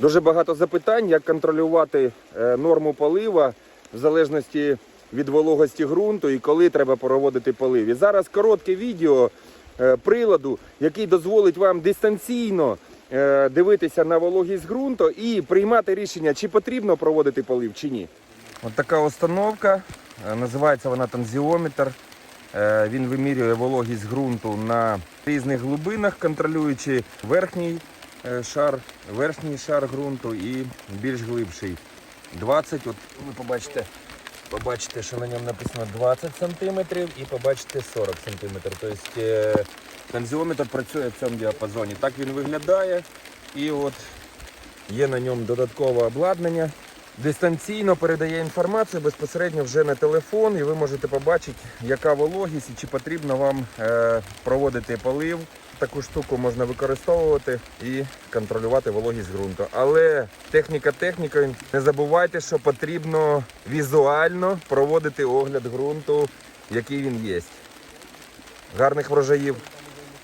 Дуже багато запитань, як контролювати е, норму полива в залежності від вологості ґрунту і коли треба проводити полив. І зараз коротке відео е, приладу, який дозволить вам дистанційно е, дивитися на вологість ґрунту і приймати рішення, чи потрібно проводити полив, чи ні. От така установка, називається вона танзіометр. Він вимірює вологість ґрунту на різних глибинах, контролюючи верхній шар, верхній шар ґрунту і більш глибший. 20, от ви побачите, побачите, що на ньому написано 20 см і побачите 40 см. Тобто е, танзіометр працює в цьому діапазоні. Так він виглядає. І от є на ньому додаткове обладнання. Дистанційно передає інформацію безпосередньо вже на телефон, і ви можете побачити, яка вологість і чи потрібно вам е, проводити полив. Таку штуку можна використовувати і контролювати вологість ґрунту. Але техніка технікою. Не забувайте, що потрібно візуально проводити огляд ґрунту, який він є. Гарних врожаїв!